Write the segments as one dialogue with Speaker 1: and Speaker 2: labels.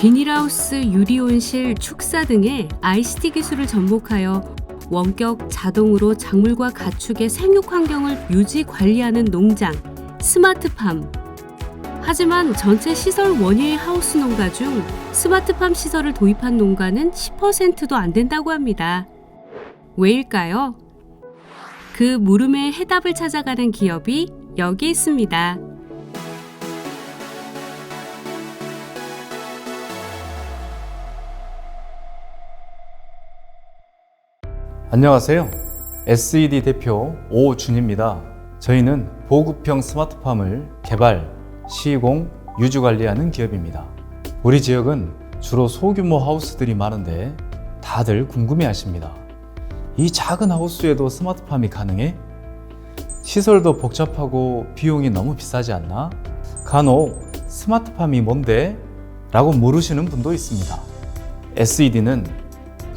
Speaker 1: 비닐하우스, 유리온실, 축사 등의 ICT 기술을 접목하여 원격 자동으로 작물과 가축의 생육 환경을 유지 관리하는 농장, 스마트팜. 하지만 전체 시설 원예 하우스 농가 중 스마트팜 시설을 도입한 농가는 10%도 안 된다고 합니다. 왜일까요? 그 물음의 해답을 찾아가는 기업이 여기 있습니다.
Speaker 2: 안녕하세요. SED 대표 오준입니다. 저희는 보급형 스마트팜을 개발, 시공, 유지 관리하는 기업입니다. 우리 지역은 주로 소규모 하우스들이 많은데 다들 궁금해 하십니다. 이 작은 하우스에도 스마트팜이 가능해? 시설도 복잡하고 비용이 너무 비싸지 않나? 간혹 스마트팜이 뭔데? 라고 물으시는 분도 있습니다. SED는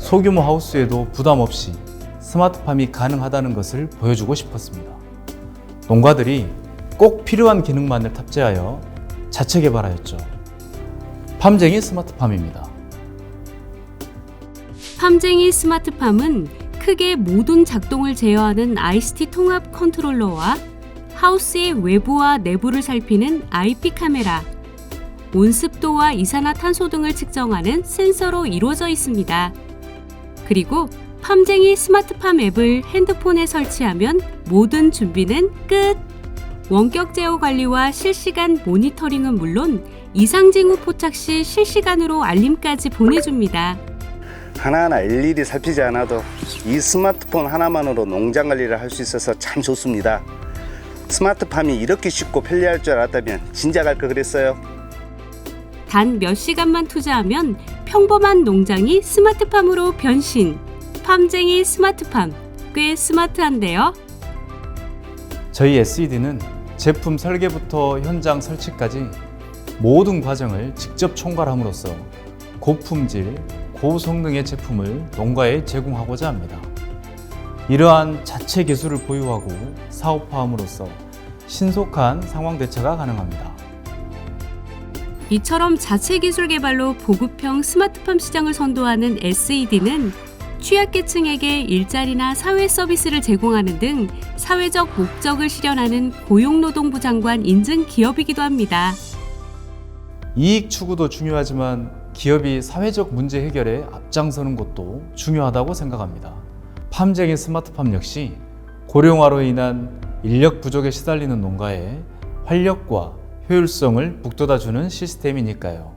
Speaker 2: 소규모 하우스에도 부담 없이 스마트팜이 가능하다는 것을 보여주고 싶었습니다. 농가들이 꼭 필요한 기능만을 탑재하여 자체 개발하였죠. 팜쟁이 스마트팜입니다.
Speaker 1: 팜쟁이 스마트팜은 크게 모든 작동을 제어하는 ICT 통합 컨트롤러와 하우스의 외부와 내부를 살피는 IP 카메라, 온습도와 이산화탄소 등을 측정하는 센서로 이루어져 있습니다. 그리고 팜쟁이 스마트팜 앱을 핸드폰에 설치하면 모든 준비는 끝! 원격 제어 관리와 실시간 모니터링은 물론 이상징후 포착 시 실시간으로 알림까지 보내줍니다.
Speaker 3: 하나하나 일일이 살피지 않아도 이 스마트폰 하나만으로 농장 관리를 할 수 있어서 참 좋습니다. 스마트팜이 이렇게 쉽고 편리할 줄 알았다면 진작 할 걸 그랬어요.
Speaker 1: 단 몇 시간만 투자하면 평범한 농장이 스마트팜으로 변신. 팜쟁이 스마트팜. 꽤 스마트한데요.
Speaker 2: 저희 SED는 제품 설계부터 현장 설치까지 모든 과정을 직접 총괄함으로써 고품질, 고성능의 제품을 농가에 제공하고자 합니다. 이러한 자체 기술을 보유하고 사업화함으로써 신속한 상황 대처가 가능합니다.
Speaker 1: 이처럼 자체 기술 개발로 보급형 스마트팜 시장을 선도하는 SED는 취약계층에게 일자리나 사회 서비스를 제공하는 등 사회적 목적을 실현하는 고용노동부 장관 인증 기업이기도 합니다.
Speaker 2: 이익 추구도 중요하지만 기업이 사회적 문제 해결에 앞장서는 것도 중요하다고 생각합니다. 팜쟁이 스마트팜 역시 고령화로 인한 인력 부족에 시달리는 농가에 활력과 효율성을 북돋아주는 시스템이니까요.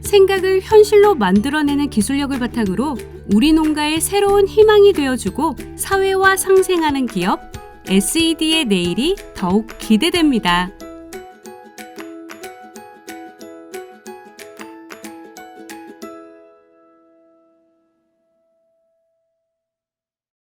Speaker 1: 생각을 현실로 만들어내는 기술력을 바탕으로 우리 농가의 새로운 희망이 되어주고 사회화 상생하는 기업 SED의 내일이 더욱 기대됩니다.